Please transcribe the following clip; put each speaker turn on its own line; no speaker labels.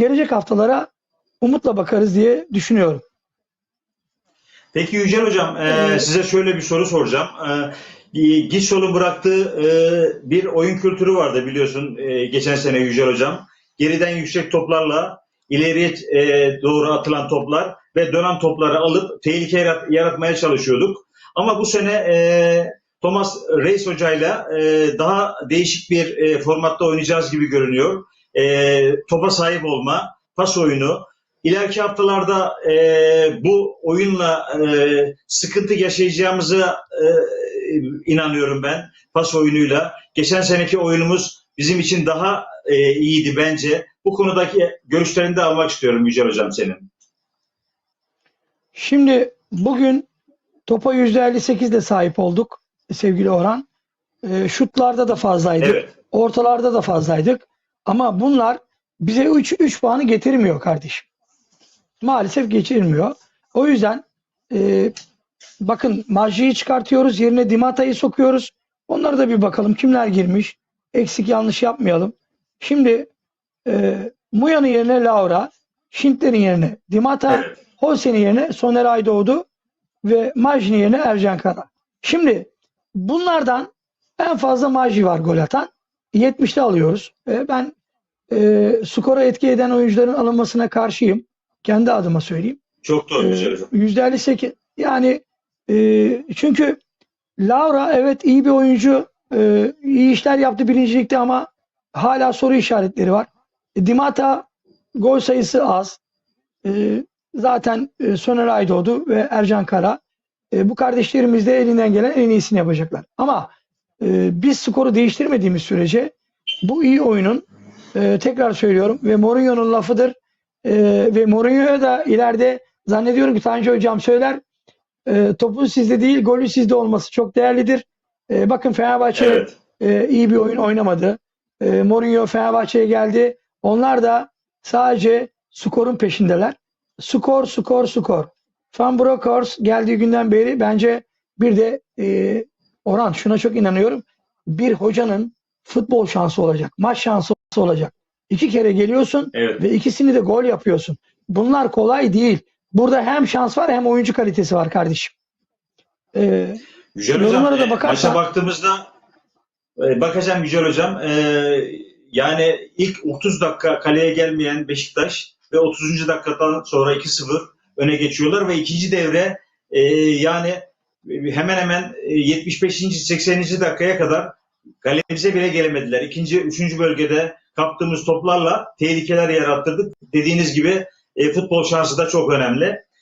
gelecek haftalara umutla bakarız diye düşünüyorum.
Peki Yücel Hocam, e, size şöyle bir soru soracağım. E, Gitsol'un bıraktığı e, bir oyun kültürü vardı biliyorsun e, geçen sene Yücel Hocam. Geriden yüksek toplarla ileriye e, doğru atılan toplar ve dönen topları alıp tehlike yarat- yaratmaya çalışıyorduk. Ama bu sene e, Thomas Reis hocayla e, daha değişik bir e, formatta oynayacağız gibi görünüyor. E, topa sahip olma, pas oyunu, İleriki haftalarda e, bu oyunla e, sıkıntı yaşayacağımıza e, inanıyorum ben pas oyunuyla. Geçen seneki oyunumuz bizim için daha e, iyiydi bence. Bu konudaki görüşlerini de almak istiyorum Yücel Hocam senin.
Şimdi bugün topa %58 de sahip olduk sevgili Orhan. E, şutlarda da fazlaydık.
Evet.
Ortalarda da fazlaydık. Ama bunlar bize 3 3 puanı getirmiyor kardeşim. Maalesef geçirmiyor. O yüzden e, bakın Maji'yi çıkartıyoruz. Yerine Dimata'yı sokuyoruz. Onlara da bir bakalım kimler girmiş. Eksik yanlış yapmayalım. Şimdi e, Muya'nın yerine Laura, Şintler'in yerine Dimata,
Evet.
Holsen'in yerine Soner Aydoğdu ve Maji'nin yerine Ercan Kara. Şimdi bunlardan en fazla Maji var gol atan. 70'te alıyoruz. E, ben e, skora etki eden oyuncuların alınmasına karşıyım. Kendi adıma söyleyeyim.
Çok doğru
Ee,
Yücel Hocam.
%58 yani e, çünkü Laura evet iyi bir oyuncu e, iyi işler yaptı birincilikte ama hala soru işaretleri var. E, Dimata gol sayısı az. E, zaten e, Soner Aydoğdu ve Ercan Kara e, bu kardeşlerimiz de elinden gelen en iyisini yapacaklar. Ama e, biz skoru değiştirmediğimiz sürece bu iyi oyunun e, tekrar söylüyorum ve Mourinho'nun lafıdır e, ve Mourinho'ya da ileride zannediyorum ki Tanju Hocam söyler e, topun sizde değil golü sizde olması çok değerlidir. E, bakın Fenerbahçe
Evet.
e, iyi bir oyun oynamadı. E, Mourinho Fenerbahçe'ye geldi. Onlar da sadece skorun peşindeler. Skor, skor, skor. Van Bronckhorst geldiği günden beri bence bir de e, Orhan şuna çok inanıyorum. Bir hocanın futbol şansı olacak. Maç şansı olacak. İki kere geliyorsun
Evet.
ve ikisini de gol yapıyorsun. Bunlar kolay değil. Burada hem şans var hem oyuncu kalitesi var kardeşim. Ee,
Yücel Hocam,
da
e,
bakarsan-
maça baktığımızda e, bakacağım Yücel Hocam. e, yani ilk 30 dakika kaleye gelmeyen Beşiktaş ve 30. dakikadan sonra 2-0 öne geçiyorlar ve ikinci devre e, yani hemen hemen e, 75. 80. dakikaya kadar kalemize bile gelemediler. İkinci, üçüncü bölgede kaptığımız toplarla tehlikeler yarattırdık. Dediğiniz gibi e, futbol şansı da çok önemli.